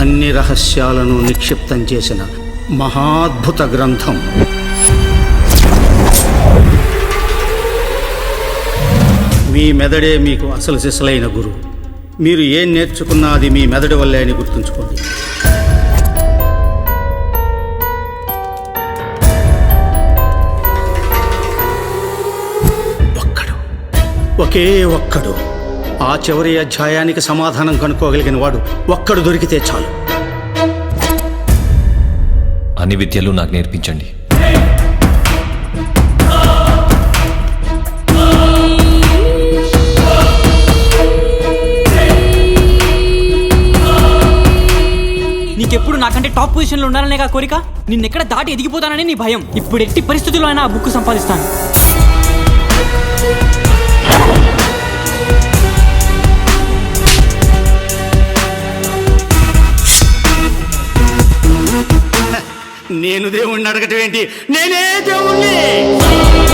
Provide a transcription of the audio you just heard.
అన్ని రహస్యాలను నిక్షిప్తం చేసిన మహాద్భుత గ్రంథం. మీ మెదడే మీకు అసలు సిసలైన గురువు మీరు ఏం నేర్చుకున్నా అది మీ మెదడు వల్లే అని గుర్తుంచుకోండి. ఒకే ఒక్కడు. ఆ చివరి అధ్యాయానికి సమాధానం కనుక్కోగలిగిన వాడు ఒక్కడు దొరికితే చాలు. అన్ని విద్యలు నాకు నేర్పించండి. నీకెప్పుడు నాకంటే టాప్ పొజిషన్లో ఉండాలనే కా కోరిక? నిన్నెక్కడ దాటి ఎదిగిపోతానని నీ భయం. ఇప్పుడు ఎట్టి పరిస్థితుల్లో అయినా ఆ బుక్ సంపాదిస్తాను. నేను దేవుణ్ణి అడగటం ఏంటి? నేనే దేవుణ్ణి.